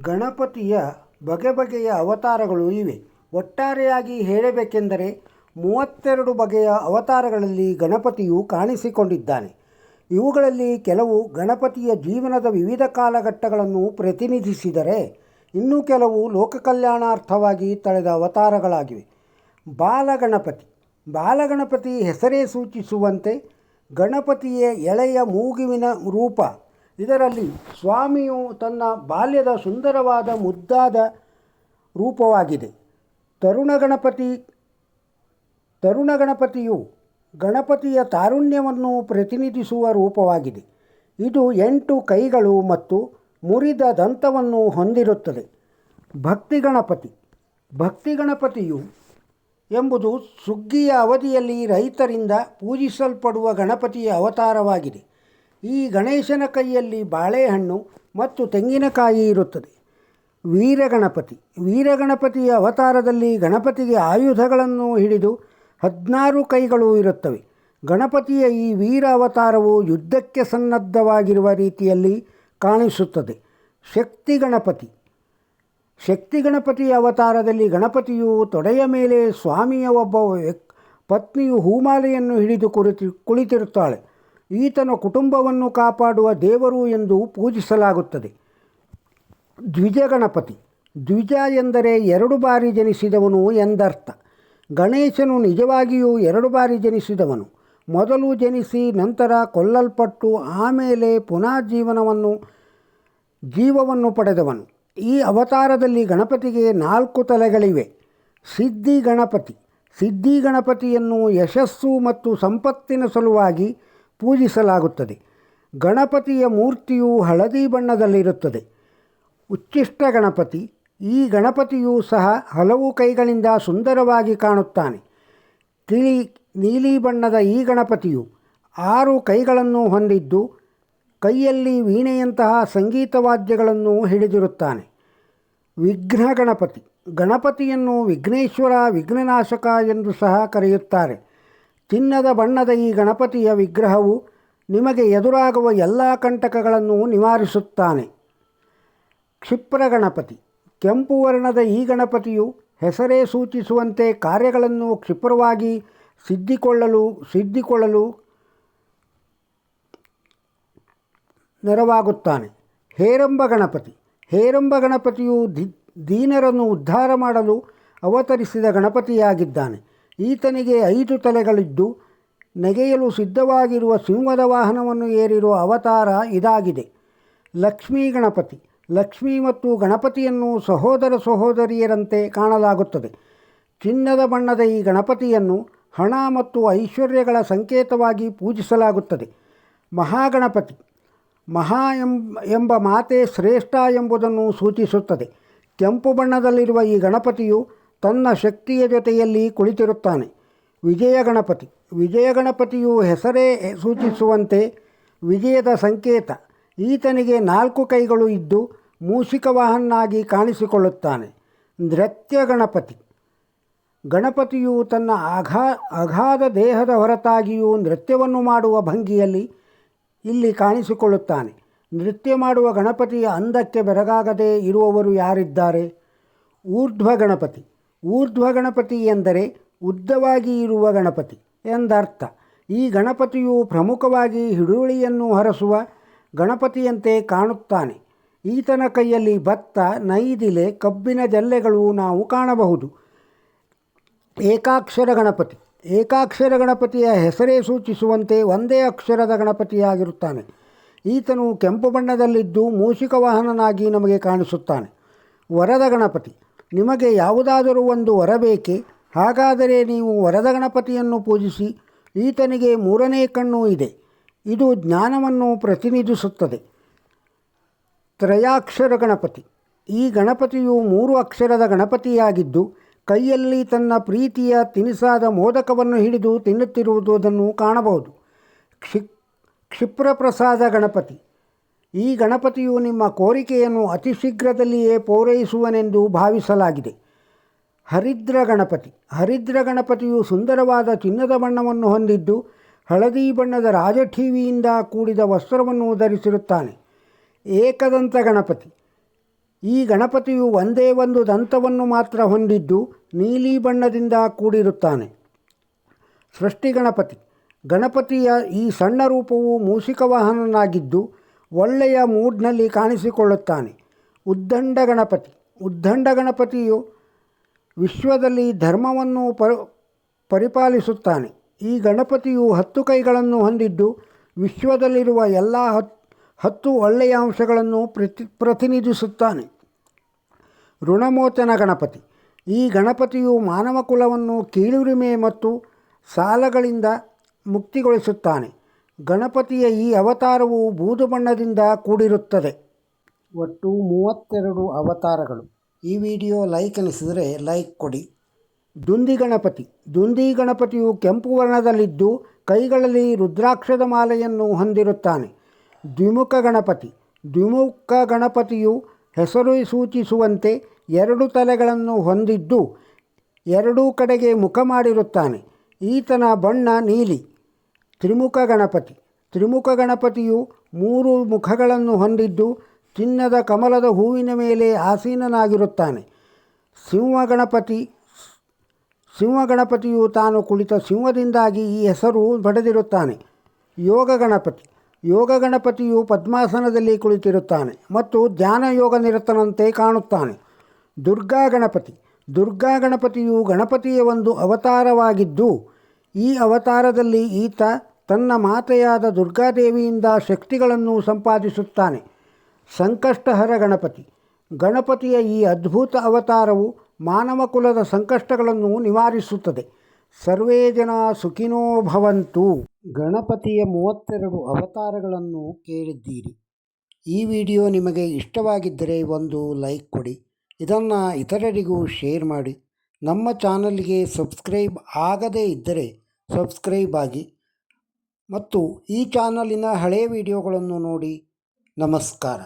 ಗಣಪತಿಯ ಬಗೆ ಬಗೆಯ ಅವತಾರಗಳು ಇವೆ. ಒಟ್ಟಾರೆಯಾಗಿ ಹೇಳಬೇಕೆಂದರೆ ಮೂವತ್ತೆರಡು ಬಗೆಯ ಅವತಾರಗಳಲ್ಲಿ ಗಣಪತಿಯು ಕಾಣಿಸಿಕೊಂಡಿದ್ದಾನೆ. ಇವುಗಳಲ್ಲಿ ಕೆಲವು ಗಣಪತಿಯ ಜೀವನದ ವಿವಿಧ ಕಾಲಘಟ್ಟಗಳನ್ನು ಪ್ರತಿನಿಧಿಸಿದರೆ ಇನ್ನೂ ಕೆಲವು ಲೋಕಕಲ್ಯಾಣಾರ್ಥವಾಗಿ ತಳೆದ ಅವತಾರಗಳಾಗಿವೆ. ಬಾಲಗಣಪತಿ. ಬಾಲಗಣಪತಿ ಹೆಸರೇ ಸೂಚಿಸುವಂತೆ ಗಣಪತಿಯ ಎಳೆಯ ಮೂಗುವಿನ ರೂಪ ಇದರಲ್ಲಿ ಸ್ವಾಮಿಯು ತನ್ನ ಬಾಲ್ಯದ ಸುಂದರವಾದ ಮುದ್ದಾದ ರೂಪವಾಗಿದೆ. ತರುಣ ಗಣಪತಿ, ತರುಣ ಗಣಪತಿಯು ಗಣಪತಿಯ ತಾರುಣ್ಯವನ್ನು ಪ್ರತಿನಿಧಿಸುವ ರೂಪವಾಗಿದೆ. ಇದು ಎಂಟು ಕೈಗಳು ಮತ್ತು ಮುರಿದ ದಂತವನ್ನು ಹೊಂದಿರುತ್ತದೆ. ಭಕ್ತಿ ಗಣಪತಿ, ಭಕ್ತಿ ಗಣಪತಿಯು ಎಂಬುದು ಸುಗ್ಗಿಯ ಅವಧಿಯಲ್ಲಿ ರೈತರಿಂದ ಪೂಜಿಸಲ್ಪಡುವ ಗಣಪತಿಯ ಅವತಾರವಾಗಿದೆ. ಈ ಗಣೇಶನ ಕೈಯಲ್ಲಿ ಬಾಳೆಹಣ್ಣು ಮತ್ತು ತೆಂಗಿನಕಾಯಿ ಇರುತ್ತದೆ. ವೀರಗಣಪತಿ. ವೀರಗಣಪತಿಯ ಅವತಾರದಲ್ಲಿ ಗಣಪತಿಗೆ ಆಯುಧಗಳನ್ನು ಹಿಡಿದು ಹದಿನಾರು ಕೈಗಳು ಇರುತ್ತವೆ. ಗಣಪತಿಯ ಈ ವೀರ ಅವತಾರವು ಯುದ್ಧಕ್ಕೆ ಸನ್ನದ್ಧವಾಗಿರುವ ರೀತಿಯಲ್ಲಿ ಕಾಣಿಸುತ್ತದೆ. ಶಕ್ತಿ ಗಣಪತಿ. ಶಕ್ತಿ ಗಣಪತಿಯ ಅವತಾರದಲ್ಲಿ ಗಣಪತಿಯು ತೊಡೆಯ ಮೇಲೆ ಸ್ವಾಮಿಯ ಒಬ್ಬ ಪತ್ನಿಯು ಹೂಮಾಲೆಯನ್ನು ಹಿಡಿದು ಕುಳಿತಿ ಕುಳಿತಿರುತ್ತಾಳೆ. ಈತನ ಕುಟುಂಬವನ್ನು ಕಾಪಾಡುವ ದೇವರು ಎಂದು ಪೂಜಿಸಲಾಗುತ್ತದೆ. ದ್ವಿಜ ಗಣಪತಿ ದ್ವಿಜ ಎಂದರೆ ಎರಡು ಬಾರಿ ಜನಿಸಿದವನು ಎಂದರ್ಥ. ಗಣೇಶನು ನಿಜವಾಗಿಯೂ ಎರಡು ಬಾರಿ ಜನಿಸಿದವನು. ಮೊದಲು ಜನಿಸಿ ನಂತರ ಕೊಲ್ಲಲ್ಪಟ್ಟು ಆಮೇಲೆ ಪುನಃ ಜೀವನವನ್ನು, ಜೀವವನ್ನು ಪಡೆದವನು. ಈ ಅವತಾರದಲ್ಲಿ ಗಣಪತಿಗೆ ನಾಲ್ಕು ತಲೆಗಳಿವೆ. ಸಿದ್ಧಿ ಗಣಪತಿ. ಸಿದ್ಧಿ ಗಣಪತಿಯನ್ನು ಯಶಸ್ಸು ಮತ್ತು ಸಂಪತ್ತಿನ ಸಲುವಾಗಿ ಪೂಜಿಸಲಾಗುತ್ತದೆ. ಗಣಪತಿಯ ಮೂರ್ತಿಯು ಹಳದಿ ಬಣ್ಣದಲ್ಲಿರುತ್ತದೆ. ಉಚ್ಚಿಷ್ಟ ಗಣಪತಿ, ಈ ಗಣಪತಿಯು ಸಹ ಹಲವು ಕೈಗಳಿಂದ ಸುಂದರವಾಗಿ ಕಾಣುತ್ತಾನೆ. ತಿಳಿ ನೀಲಿ ಬಣ್ಣದ ಈ ಗಣಪತಿಯು ಆರು ಕೈಗಳನ್ನು ಹೊಂದಿದ್ದು, ಕೈಯಲ್ಲಿ ವೀಣೆಯಂತಹ ಸಂಗೀತ ವಾದ್ಯಗಳನ್ನು ಹಿಡಿದಿರುತ್ತಾನೆ. ವಿಘ್ನ ಗಣಪತಿ, ಗಣಪತಿಯನ್ನು ವಿಘ್ನೇಶ್ವರ ವಿಘ್ನನಾಶಕ ಎಂದು ಸಹ ಕರೆಯುತ್ತಾರೆ. ಚಿನ್ನದ ಬಣ್ಣದ ಈ ಗಣಪತಿಯ ವಿಗ್ರಹವು ನಿಮಗೆ ಎದುರಾಗುವ ಎಲ್ಲ ಕಂಟಕಗಳನ್ನು ನಿವಾರಿಸುತ್ತಾನೆ. ಕ್ಷಿಪ್ರ ಗಣಪತಿ. ಕೆಂಪು ವರ್ಣದ ಈ ಗಣಪತಿಯು ಹೆಸರೇ ಸೂಚಿಸುವಂತೆ ಕಾರ್ಯಗಳನ್ನು ಕ್ಷಿಪ್ರವಾಗಿ ಸಿದ್ಧಿಕೊಳ್ಳಲು ಸಿದ್ಧಿಕೊಳ್ಳಲು ನೆರವಾಗುತ್ತಾನೆ. ಹೇರಂಬ ಗಣಪತಿ. ಹೇರಂಬ ಗಣಪತಿಯು ದೀನರನ್ನು ಉದ್ಧಾರ ಮಾಡಲು ಅವತರಿಸಿದ ಗಣಪತಿಯಾಗಿದ್ದಾನೆ. ಈತನಿಗೆ ಐದು ತಲೆಗಳಿದ್ದು, ನೆಗೆಯಲು ಸಿದ್ಧವಾಗಿರುವ ಸಿಂಹದ ವಾಹನವನ್ನು ಏರಿರುವ ಅವತಾರ ಇದಾಗಿದೆ. ಲಕ್ಷ್ಮೀ ಗಣಪತಿ. ಲಕ್ಷ್ಮಿ ಮತ್ತು ಗಣಪತಿಯನ್ನು ಸಹೋದರ ಸಹೋದರಿಯರಂತೆ ಕಾಣಲಾಗುತ್ತದೆ. ಚಿನ್ನದ ಬಣ್ಣದ ಈ ಗಣಪತಿಯನ್ನು ಹಣ ಮತ್ತು ಐಶ್ವರ್ಯಗಳ ಸಂಕೇತವಾಗಿ ಪೂಜಿಸಲಾಗುತ್ತದೆ. ಮಹಾಗಣಪತಿ. ಮಹಾ ಎಂಬ ಮಾತೆ ಶ್ರೇಷ್ಠ ಎಂಬುದನ್ನು ಸೂಚಿಸುತ್ತದೆ. ಕೆಂಪು ಬಣ್ಣದಲ್ಲಿರುವ ಈ ಗಣಪತಿಯು ತನ್ನ ಶಕ್ತಿಯ ಜೊತೆಯಲ್ಲಿ ಕುಳಿತಿರುತ್ತಾನೆ. ವಿಜಯ ಗಣಪತಿ. ವಿಜಯ ಗಣಪತಿಯು ಹೆಸರೇ ಸೂಚಿಸುವಂತೆ ವಿಜಯದ ಸಂಕೇತ. ಈತನಿಗೆ ನಾಲ್ಕು ಕೈಗಳು ಇದ್ದು ಮೂಷಿಕ ವಾಹನಾಗಿ ಕಾಣಿಸಿಕೊಳ್ಳುತ್ತಾನೆ. ನೃತ್ಯ ಗಣಪತಿ. ಗಣಪತಿಯು ತನ್ನ ಅಘಾ ಅಗಾಧ ದೇಹದ ಹೊರತಾಗಿಯೂ ನೃತ್ಯವನ್ನು ಮಾಡುವ ಭಂಗಿಯಲ್ಲಿ ಇಲ್ಲಿ ಕಾಣಿಸಿಕೊಳ್ಳುತ್ತಾನೆ. ನೃತ್ಯ ಮಾಡುವ ಗಣಪತಿಯ ಅಂದಕ್ಕೆ ಬೆರಗಾಗದೇ ಇರುವವರು ಯಾರಿದ್ದಾರೆ? ಊರ್ಧ್ವ ಗಣಪತಿ. ಊರ್ಧ್ವ ಗಣಪತಿ ಎಂದರೆ ಉದ್ದವಾಗಿ ಇರುವ ಗಣಪತಿ ಎಂದರ್ಥ. ಈ ಗಣಪತಿಯು ಪ್ರಮುಖವಾಗಿ ಹಿಡುವಳಿಯನ್ನು ಹರಸುವ ಗಣಪತಿಯಂತೆ ಕಾಣುತ್ತಾನೆ. ಈತನ ಕೈಯಲ್ಲಿ ಭತ್ತ, ನೈದಿಲೆ, ಕಬ್ಬಿನ ಜಲ್ಲೆಗಳು ನಾವು ಕಾಣಬಹುದು. ಏಕಾಕ್ಷರ ಗಣಪತಿ. ಏಕಾಕ್ಷರ ಗಣಪತಿಯ ಹೆಸರೇ ಸೂಚಿಸುವಂತೆ ಒಂದೇ ಅಕ್ಷರದ ಗಣಪತಿಯಾಗಿರುತ್ತಾನೆ. ಈತನು ಕೆಂಪು ಬಣ್ಣದಲ್ಲಿದ್ದು ಮೂಷಿಕ ವಾಹನನಾಗಿ ನಮಗೆ ಕಾಣಿಸುತ್ತಾನೆ. ವರದ ಗಣಪತಿ. ನಿಮಗೆ ಯಾವುದಾದರೂ ಒಂದು ವರ ಬೇಕೆ ಹಾಗಾದರೆ ನೀವು ವರದ ಗಣಪತಿಯನ್ನು ಪೂಜಿಸಿ, ಈತನಿಗೆ ಮೂರನೇ ಕಣ್ಣು ಇದೆ. ಇದು ಜ್ಞಾನವನ್ನು ಪ್ರತಿನಿಧಿಸುತ್ತದೆ. ತ್ರಯಾಕ್ಷರ ಗಣಪತಿ. ಈ ಗಣಪತಿಯು ಮೂರು ಅಕ್ಷರದ ಗಣಪತಿಯಾಗಿದ್ದು, ಕೈಯಲ್ಲಿ ತನ್ನ ಪ್ರೀತಿಯ ತಿನಿಸಾದ ಮೋದಕವನ್ನು ಹಿಡಿದು ತಿನ್ನುತ್ತಿರುವುದನ್ನು ಕಾಣಬಹುದು. ಕ್ಷಿ, ಕ್ಷಿಪ್ರಪ್ರಸಾದ ಗಣಪತಿ. ಈ ಗಣಪತಿಯು ನಿಮ್ಮ ಕೋರಿಕೆಯನ್ನು ಅತಿ ಶೀಘ್ರದಲ್ಲಿಯೇ ಪೂರೈಸುವನೆಂದು ಭಾವಿಸಲಾಗಿದೆ. ಹರಿದ್ರ ಗಣಪತಿ. ಹರಿದ್ರ ಗಣಪತಿಯು ಸುಂದರವಾದ ಚಿನ್ನದ ಬಣ್ಣವನ್ನು ಹೊಂದಿದ್ದು, ಹಳದಿ ಬಣ್ಣದ ರಾಜಠೀವಿಯಿಂದ ಕೂಡಿದ ವಸ್ತ್ರವನ್ನು ಧರಿಸಿರುತ್ತಾನೆ. ಏಕದಂತ ಗಣಪತಿ. ಈ ಗಣಪತಿಯು ಒಂದೇ ಒಂದು ದಂತವನ್ನು ಮಾತ್ರ ಹೊಂದಿದ್ದು, ನೀಲಿ ಬಣ್ಣದಿಂದ ಕೂಡಿರುತ್ತಾನೆ. ಸೃಷ್ಟಿ ಗಣಪತಿ. ಗಣಪತಿಯ ಈ ಸಣ್ಣ ರೂಪವು ಮೂಷಿಕ ವಾಹನನಾಗಿದ್ದು ಒಳ್ಳೆಯ ಮೂಡ್ನಲ್ಲಿ ಕಾಣಿಸಿಕೊಳ್ಳುತ್ತಾನೆ. ಉದ್ದಂಡ ಗಣಪತಿ. ಉದ್ದಂಡ ಗಣಪತಿಯು ವಿಶ್ವದಲ್ಲಿ ಧರ್ಮವನ್ನು ಪರ, ಪರಿಪಾಲಿಸುತ್ತಾನೆ. ಈ ಗಣಪತಿಯು ಹತ್ತು ಕೈಗಳನ್ನು ಹೊಂದಿದ್ದು ವಿಶ್ವದಲ್ಲಿರುವ ಎಲ್ಲ ಹತ್, ಹತ್ತು ಒಳ್ಳೆಯ ಅಂಶಗಳನ್ನು ಪ್ರತಿ, ಪ್ರತಿನಿಧಿಸುತ್ತಾನೆ. ಋಣಮೋಚನ ಗಣಪತಿ. ಈ ಗಣಪತಿಯು ಮಾನವ ಕುಲವನ್ನು ಕೀಳುರಿಮೆ ಮತ್ತು ಸಾಲಗಳಿಂದ ಮುಕ್ತಿಗೊಳಿಸುತ್ತಾನೆ. ಗಣಪತಿಯ ಈ ಅವತಾರವು ಬೂದು ಬಣ್ಣದಿಂದ ಕೂಡಿರುತ್ತದೆ. ಒಟ್ಟು ಮೂವತ್ತೆರಡು ಅವತಾರಗಳು. ಈ ವಿಡಿಯೋ ಲೈಕ್ ಅನಿಸಿದರೆ ಲೈಕ್ ಕೊಡಿ. ದುಂದಿ ಗಣಪತಿ. ದುಂದಿ ಗಣಪತಿಯು ಕೆಂಪು ವರ್ಣದಲ್ಲಿದ್ದು ಕೈಗಳಲ್ಲಿ ರುದ್ರಾಕ್ಷದ ಮಾಲೆಯನ್ನು ಹೊಂದಿರುತ್ತಾನೆ. ದ್ವಿಮುಖ ಗಣಪತಿ. ದ್ವಿಮುಖ ಗಣಪತಿಯು ಹೆಸರು ಸೂಚಿಸುವಂತೆ ಎರಡು ತಲೆಗಳನ್ನು ಹೊಂದಿದ್ದು ಎರಡೂ ಕಡೆಗೆ ಮುಖ ಮಾಡಿರುತ್ತಾನೆ. ಈತನ ಬಣ್ಣ ನೀಲಿ. ತ್ರಿಮುಖ ಗಣಪತಿ. ತ್ರಿಮುಖ ಗಣಪತಿಯು ಮೂರು ಮುಖಗಳನ್ನು ಹೊಂದಿದ್ದು ಚಿನ್ನದ ಕಮಲದ ಹೂವಿನ ಮೇಲೆ ಆಸೀನನಾಗಿರುತ್ತಾನೆ. ಸಿಂಹ ಗಣಪತಿ, ಸಿಂಹ ಗಣಪತಿಯು ತಾನು ಕುಳಿತ ಸಿಂಹದಿಂದಾಗಿ ಈ ಹೆಸರು ಪಡೆದಿರುತ್ತಾನೆ. ಯೋಗ ಗಣಪತಿ. ಯೋಗ ಗಣಪತಿಯು ಪದ್ಮಾಸನದಲ್ಲಿ ಕುಳಿತಿರುತ್ತಾನೆ ಮತ್ತು ಧ್ಯಾನ ಯೋಗ ನಿರತನಂತೆ ಕಾಣುತ್ತಾನೆ. ದುರ್ಗಾ ಗಣಪತಿ. ದುರ್ಗಾ ಗಣಪತಿಯು ಗಣಪತಿಯ ಒಂದು ಅವತಾರವಾಗಿದ್ದು, ಈ ಅವತಾರದಲ್ಲಿ ಈತ ತನ್ನ ಮಾತೆಯಾದ ದುರ್ಗಾದೇವಿಯಿಂದ ಶಕ್ತಿಗಳನ್ನು ಸಂಪಾದಿಸುತ್ತಾನೆ. ಸಂಕಷ್ಟಹರ ಗಣಪತಿ. ಗಣಪತಿಯ ಈ ಅದ್ಭುತ ಅವತಾರವು ಮಾನವ ಕುಲದ ಸಂಕಷ್ಟಗಳನ್ನು ನಿವಾರಿಸುತ್ತದೆ. ಸರ್ವೇ ಜನ ಸುಖಿನೋ ಭವಂತು. ಗಣಪತಿಯ ಮೂವತ್ತೆರಡು ಅವತಾರಗಳನ್ನು ಕೇಳಿದ್ದೀರಿ. ಈ ವಿಡಿಯೋ ನಿಮಗೆ ಇಷ್ಟವಾಗಿದ್ದರೆ ಒಂದು ಲೈಕ್ ಕೊಡಿ. ಇದನ್ನು ಇತರರಿಗೂ ಶೇರ್ ಮಾಡಿ. ನಮ್ಮ ಚಾನಲ್ಗೆ ಸಬ್ಸ್ಕ್ರೈಬ್ ಆಗದೇ ಇದ್ದರೆ ಸಬ್ಸ್ಕ್ರೈಬ್ ಆಗಿ. ಮತ್ತು ಈ ಚಾನಲಿನ ಹಳೆಯ ವಿಡಿಯೋಗಳನ್ನು ನೋಡಿ ನಮಸ್ಕಾರ.